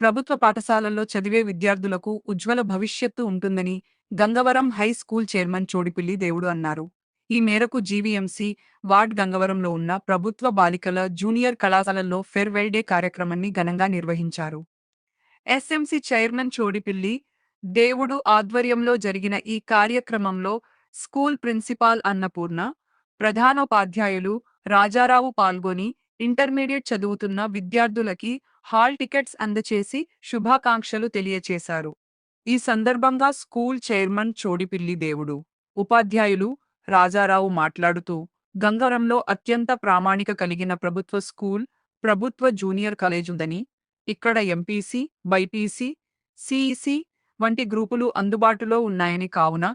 ప్రభుత్వ పాఠశాలల్లో చదివే విద్యార్థులకు ఉజ్వల భవిష్యత్తు ఉంటుందని Gangavaram high school chairman Chodipilli Devudu అన్నారు. ఈ మేరకు జీవీఎంసీ వార్డ్ గంగవరంలో ఉన్న ప్రభుత్వ బాలికల జూనియర్ కళాశాలల్లో ఫెర్వెల్ డే కార్యక్రమాన్ని ఘనంగా నిర్వహించారు. ఎస్ఎంసీ చైర్మన్ చోడిపిల్లి దేవుడు ఆధ్వర్యంలో జరిగిన ఈ కార్యక్రమంలో స్కూల్ ప్రిన్సిపాల్ అన్నపూర్ణ ప్రధానోపాధ్యాయులు రాజారావు పాల్గొని ఇంటర్మీడియట్ చదువుతున్న విద్యార్థులకి హాల్ టికెట్స్ అందచేసి శుభాకాంక్షలు తెలియచేశారు. ఈ సందర్భంగా స్కూల్ చైర్మన్ చోడిపిల్లి దేవుడు ఉపాధ్యాయులు రాజారావు మాట్లాడుతూ గంగవరంలో అత్యంత ప్రామాణిక కలిగిన ప్రభుత్వ స్కూల్ ప్రభుత్వ జూనియర్ కాలేజ్ ఉందని ఇక్కడ ఎంపీసీ బైపీసీ సిఈసి వంటి గ్రూపులు అందుబాటులో ఉన్నాయని కావున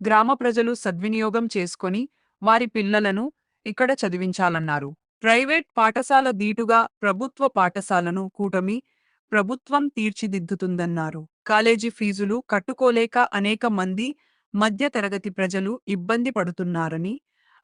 గ్రామ ప్రజలు సద్వినియోగం చేసుకొని వారి పిల్లలను ఇక్కడ చదివించాలన్నారు. ప్రైవేట్ పాఠశాల దీటుగా ప్రభుత్వ పాఠశాలను కూటమి ప్రభుత్వం తీర్చిదిద్దుతుందన్నారు. కాలేజీ ఫీజులు కట్టుకోలేక అనేక మంది మధ్య తరగతి ప్రజలు ఇబ్బంది పడుతున్నారని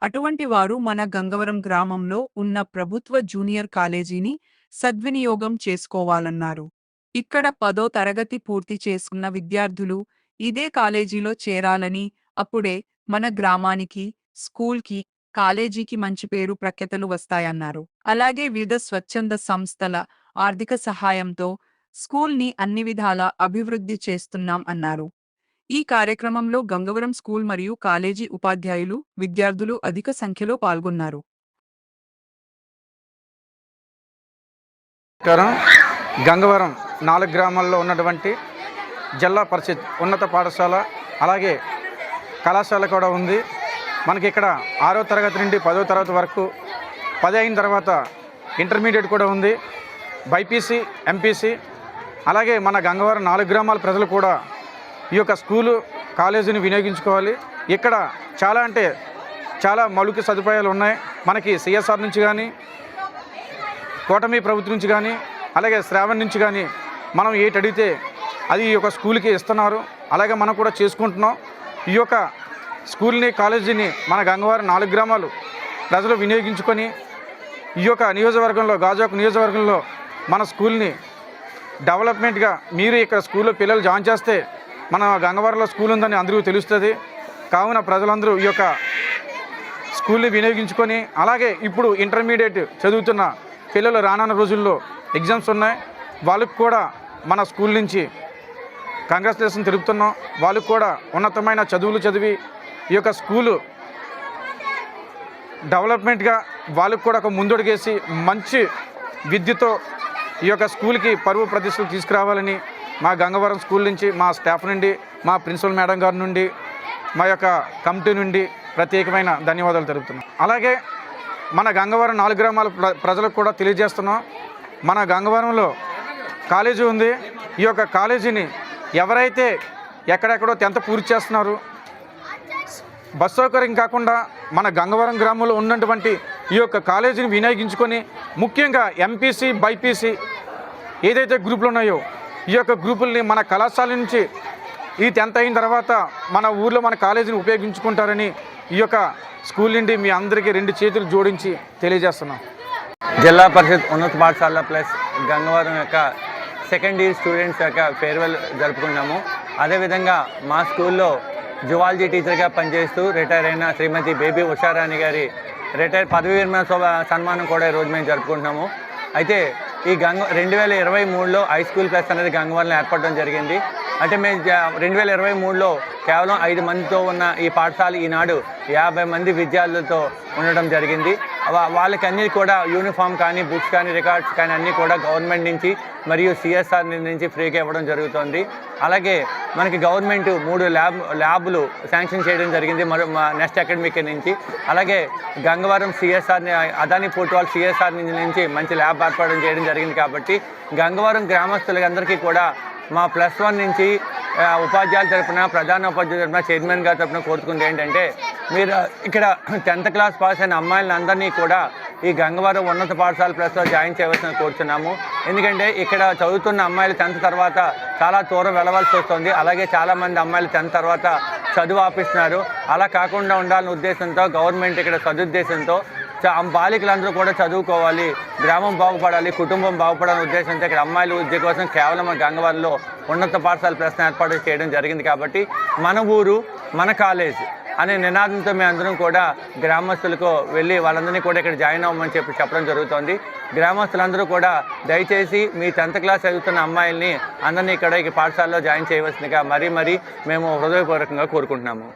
అటువంటి వారు మన గంగవరం గ్రామంలో ఉన్న ప్రభుత్వ జూనియర్ కాలేజీని సద్వినియోగం చేసుకోవాలన్నారు. ఇక్కడ పదో తరగతి పూర్తి చేసుకున్న విద్యార్థులు ఇదే కాలేజీలో చేరాలని అప్పుడే మన గ్రామానికి స్కూల్కి కాలేజీకి మంచి పేరు ప్రఖ్యాతలు వస్తాయన్నారు. అలాగే వివిధ స్వచ్ఛంద సంస్థల ఆర్థిక సహాయంతో స్కూల్ని అన్ని విధాల అభివృద్ధి చేస్తున్నాం అన్నారు. ఈ కార్యక్రమంలో గంగవరం స్కూల్ మరియు కాలేజీ ఉపాధ్యాయులు విద్యార్థులు అధిక సంఖ్యలో పాల్గొన్నారు. గంగవరం నాలుగు గ్రామాల్లో ఉన్నటువంటి జిల్లా పరిషత్ ఉన్నత పాఠశాల అలాగే కళాశాల కూడా ఉంది. మనకి ఇక్కడ ఆరో తరగతి నుండి పదో తరగతి వరకు పది అయిన తర్వాత ఇంటర్మీడియట్ కూడా ఉంది. బైపీసీ ఎంపీసీ అలాగే మన గంగవరం నాలుగు గ్రామాల ప్రజలు కూడా ఈ యొక్క స్కూలు కాలేజీని వినియోగించుకోవాలి. ఇక్కడ చాలా అంటే చాలా మౌలిక సదుపాయాలు ఉన్నాయి. మనకి సిఎస్ఆర్ నుంచి కానీ కూటమి ప్రభుత్వం నుంచి కానీ అలాగే శ్రావణ్ నుంచి కానీ మనం ఏటడిగితే అది ఈ యొక్క స్కూల్కి ఇస్తున్నారు. అలాగే మనం కూడా చేసుకుంటున్నాం. ఈ యొక్క స్కూల్ని కాలేజీని మన గంగవారం నాలుగు గ్రామాలు ప్రజలు వినియోగించుకొని ఈ యొక్క నియోజకవర్గంలో గాజువాక నియోజకవర్గంలో మన స్కూల్ని డెవలప్మెంట్గా మీరు ఇక్కడ స్కూల్లో పిల్లలు జాయిన్ చేస్తే మన గంగవరంలో స్కూల్ ఉందని అందరికీ తెలుస్తుంది. కావున ప్రజలందరూ ఈ యొక్క స్కూల్ని వినియోగించుకొని అలాగే ఇప్పుడు ఇంటర్మీడియట్ చదువుతున్న పిల్లలు రానున్న రోజుల్లో ఎగ్జామ్స్ ఉన్నాయి. వాళ్ళకు కూడా మన స్కూల్ నుంచి కంగ్రాచులేషన్ తెలుపుతున్నాం వాళ్ళకు కూడా ఉన్నతమైన చదువులు చదివి ఈ యొక్క స్కూలు డెవలప్మెంట్గా వాళ్ళకు కూడా ఒక ముందడుగేసి మంచి విద్యతో ఈ యొక్క స్కూల్కి పరువు ప్రతిష్టలు తీసుకురావాలని మా గంగవరం స్కూల్ నుంచి మా స్టాఫ్ నుండి మా ప్రిన్సిపల్ మేడం గారి నుండి మా యొక్క కమిటీ నుండి ప్రత్యేకమైన ధన్యవాదాలు తెలుపుతున్నాం. అలాగే మన గంగవరం నాలుగు గ్రామాల ప్ర ప్రజలకు కూడా తెలియజేస్తున్నాం. మన గంగవరంలో కాలేజీ ఉంది. ఈ యొక్క కాలేజీని ఎవరైతే ఎక్కడెక్కడో టెన్త్ పూర్తి చేస్తున్నారు బస్ సౌకర్యం కాకుండా మన గంగవరం గ్రామంలో ఉన్నటువంటి ఈ యొక్క కాలేజీని వినియోగించుకొని ముఖ్యంగా ఎంపీసీ బైపీసీ ఏదైతే గ్రూపులు ఉన్నాయో ఈ యొక్క గ్రూపుల్ని మన కళాశాల నుంచి ఈ టెన్త్ అయిన తర్వాత మన ఊర్లో మన కాలేజీని ఉపయోగించుకుంటారని ఈ యొక్క స్కూల్ నుండి మీ అందరికీ రెండు చేతులు జోడించి తెలియజేస్తున్నాం. జిల్లా పరిషత్ ఉన్నత పాఠశాల ప్లస్ గంగవరం యొక్క సెకండ్ ఇయర్ స్టూడెంట్స్ యొక్క ఫేర్వెల్ జరుపుకున్నాము అదేవిధంగా మా స్కూల్లో జువాలజీ టీచర్గా పనిచేస్తూ రిటైర్ అయిన శ్రీమతి బేబీ ఉషారాణి గారి రిటైర్ పదవి విరమణ సన్మానం కూడా ఈరోజు మేము జరుపుకుంటున్నాము. అయితే ఈ గంగ రెండు వేల ఇరవై మూడులో హై స్కూల్ ప్లస్ అనేది గంగవరం ఏర్పడడం జరిగింది. అంటే మేము రెండు వేల ఇరవై మూడులో కేవలం ఐదు మందితో ఉన్న ఈ పాఠశాల ఈనాడు యాభై మంది విద్యార్థులతో ఉండడం జరిగింది. వాళ్ళకి అన్ని కూడా యూనిఫామ్ కానీ బుక్స్ కానీ రికార్డ్స్ కానీ అన్నీ కూడా గవర్నమెంట్ నుంచి మరియు సిఎస్ఆర్ నుంచి ఫ్రీగా ఇవ్వడం జరుగుతుంది. అలాగే మనకి గవర్నమెంట్ మూడు ల్యాబ్ ల్యాబ్లు శాంక్షన్ చేయడం జరిగింది మరో నెక్స్ట్ అకాడమిక్ నుంచి. అలాగే Gangavaram C S R Adani పోర్టువాల్ CSR నుంచి మంచి ల్యాబ్ ఏర్పాటు చేయడం జరిగింది కాబట్టి గంగవరం గ్రామస్తులందరికీ కూడా మా ప్లస్ వన్ నుంచి ఉపాధ్యాయుల తరపున ప్రధాన ఉపాధ్యాయుల తరపున చైర్మన్ గారి తరపున కోరుకుంది ఏంటంటే మీరు ఇక్కడ టెన్త్ క్లాస్ పాస్ అయిన అమ్మాయిలందరినీ కూడా ఈ గంగవరం ఉన్నత పాఠశాల ప్లస్లో జాయిన్ చేయవలసిన కోరుతున్నాము ఎందుకంటే ఇక్కడ చదువుతున్న అమ్మాయిలు టెన్త్ తర్వాత చాలా దూరం వెళ్ళవలసి వస్తుంది. అలాగే చాలామంది అమ్మాయిలు టెన్త్ తర్వాత చదువు ఆపిస్తున్నారు. అలా కాకుండా ఉండాలనే ఉద్దేశంతో గవర్నమెంట్ ఇక్కడ సదుద్దేశంతో చ- బాలికలందరూ కూడా చదువుకోవాలి గ్రామం బాగుపడాలి కుటుంబం బాగుపడాలని ఉద్దేశంతో ఇక్కడ అమ్మాయిల విద్య కోసం కేవలం గంగవరంలో ఉన్నత పాఠశాల ప్రశ్న ఏర్పాటు చేయడం జరిగింది. కాబట్టి మన ఊరు మన కాలేజ్ అనే నినాదంతో మేము అందరం కూడా గ్రామస్తులకు వెళ్ళి వాళ్ళందరినీ కూడా ఇక్కడ జాయిన్ అవ్వమని చెప్పి చెప్పడం జరుగుతోంది. గ్రామస్తులందరూ కూడా దయచేసి మీ టెన్త్ క్లాస్ చదువుతున్న అమ్మాయిల్ని అందరినీ ఇక్కడ ఈ పాఠశాలలో జాయిన్ చేయవలసిందిగా మరీ మరీ మేము హృదయపూర్వకంగా కోరుకుంటున్నాము.